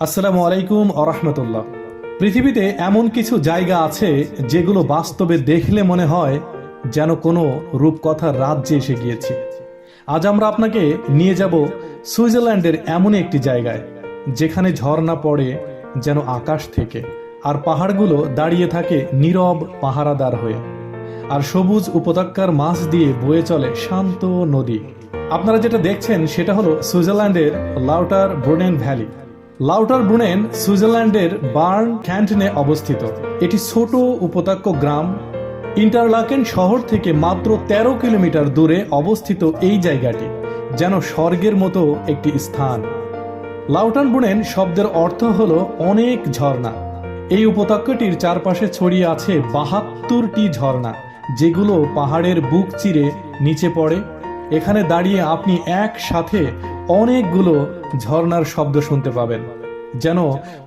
আসসালামু আলাইকুম আরহামতুল্লাহ পৃথিবীতে এমন কিছু জায়গা আছে যেগুলো বাস্তবে দেখলে মনে হয় যেন কোনো রূপকথার রাজ্যে এসে গিয়েছি। আজ আমরা আপনাকে নিয়ে যাব সুইজারল্যান্ডের এমন একটি জায়গায়, যেখানে ঝর্ণা পড়ে যেন আকাশ থেকে, আর পাহাড়গুলো দাঁড়িয়ে থাকে নীরব পাহারাদার হয়ে, আর সবুজ উপত্যকার মাছ দিয়ে বয়ে চলে শান্ত নদী। আপনারা যেটা দেখছেন সেটা হলো সুইজারল্যান্ডের লাউটার ব্রুনেন ভ্যালি। লাউটার ব্রুনেন সুইজারল্যান্ডের বার্ন ক্যান্টনে অবস্থিত। এটি ছোট উপত্যক্য গ্রাম। ইন্টারলাকেন শহর থেকে মাত্র ১৩ কিলোমিটার দূরে অবস্থিত এই জায়গাটি, যেন স্বর্গের মতো একটি স্থান। লাউটান বুনেন শব্দের অর্থ হল অনেক ঝর্ণা। এই উপত্যকাটির চারপাশে ছড়িয়ে আছে বাহাত্তরটি ঝর্ণা, যেগুলো পাহাড়ের বুক চিরে নিচে পড়ে। এখানে দাঁড়িয়ে আপনি একসাথে অনেকগুলো ঝর্ণার শব্দ শুনতে পাবেন, যেন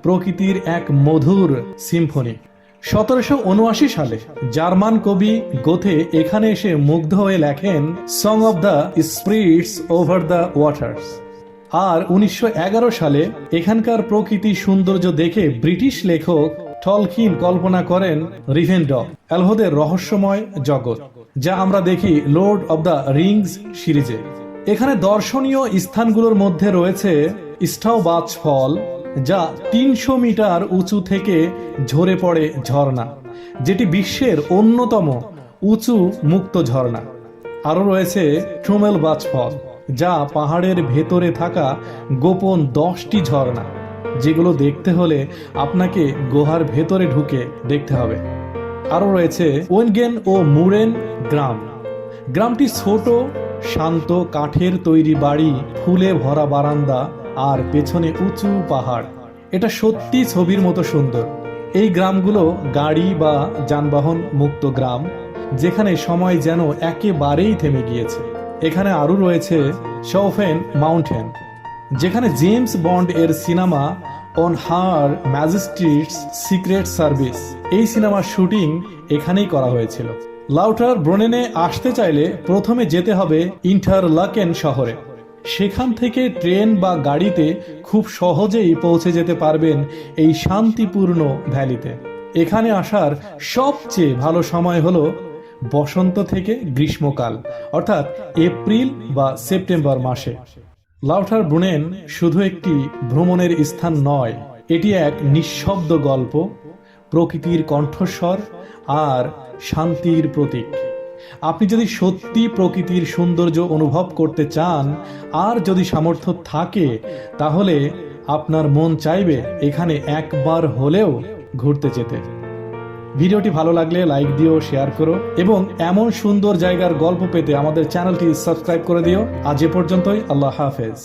প্রকৃতির এক মধুর সিম্ফনি। সতেরোশো উনআশি সালে জার্মান কবি গোথে এখানে এসে মুগ্ধ হয়ে লেখেন song of the spirits over the waters আর উনিশশো এগারো সালে এখানকার প্রকৃতি সৌন্দর্য দেখে ব্রিটিশ লেখক টলকিন কল্পনা করেন রিভেন্ড অ্যালহোদের রহস্যময় জগৎ, যা আমরা দেখি লর্ড অব দ্য রিংস সিরিজে। এখানে দর্শনীয় স্থানগুলোর মধ্যে রয়েছে স্টাউবাচ ফল, যা তিনশো মিটার উঁচু থেকে ঝরে পড়ে ঝর্ণা, যেটি বিশ্বের অন্যতম উঁচু মুক্ত ঝর্ণা। আরও রয়েছে ট্রুমেল বাজ ফল, যা পাহাড়ের ভেতরে থাকা গোপন দশটি ঝর্ণা, যেগুলো দেখতে হলে আপনাকে গুহার ভেতরে ঢুকে দেখতে হবে। আরও রয়েছে ওয়েনগেন ও মুরেন গ্রাম। গ্রামটি ছোট শান্ত কাঠের তৈরি বাড়ি, ফুলে ভরা বারান্দা আর পেছনে উঁচু পাহাড়। এটা সত্যি ছবির মতো সুন্দর। এই গ্রামগুলো গাড়ি বা যানবাহন মুক্ত গ্রাম, যেখানে সময় যেন একেবারেই থেমে গিয়েছে। এখানে আরও রয়েছে শৌফেন মাউন্টেন, যেখানে জেমস বন্ড এর cinema On Her Majesty's Secret Service. এই সিনেমার শুটিং এখানেই করা হয়েছিল। লাউটার ব্রোনেনে আসতে চাইলে প্রথমে যেতে হবে ইন্টারলাকেন শহরে। সেখান থেকে ট্রেন বা গাড়িতে খুব সহজেই পৌঁছে যেতে পারবেন এই শান্তিপূর্ণ ভ্যালিতে। এখানে আসার সবচেয়ে ভালো সময় হলো বসন্ত থেকে গ্রীষ্মকাল, অর্থাৎ এপ্রিল বা সেপ্টেম্বর মাসে। লাউটার ব্রুনেন শুধু একটি ভ্রমণের স্থান নয়, এটি এক নিঃশব্দ গল্প, প্রকৃতির কণ্ঠস্বর আর শান্তির প্রতীক। আপনি যদি সত্যি প্রকৃতির সৌন্দর্য অনুভব করতে চান, আর যদি সামর্থ্য থাকে, তাহলে আপনার মন চাইবে এখানে একবার হলেও ঘুরতে যেতে। ভিডিওটি ভালো লাগলে লাইক দিও, শেয়ার করো, এবং এমন সুন্দর জায়গার গল্প পেতে আমাদের চ্যানেলটি সাবস্ক্রাইব করে দিও। আজ এ পর্যন্তই, আল্লাহ হাফেজ।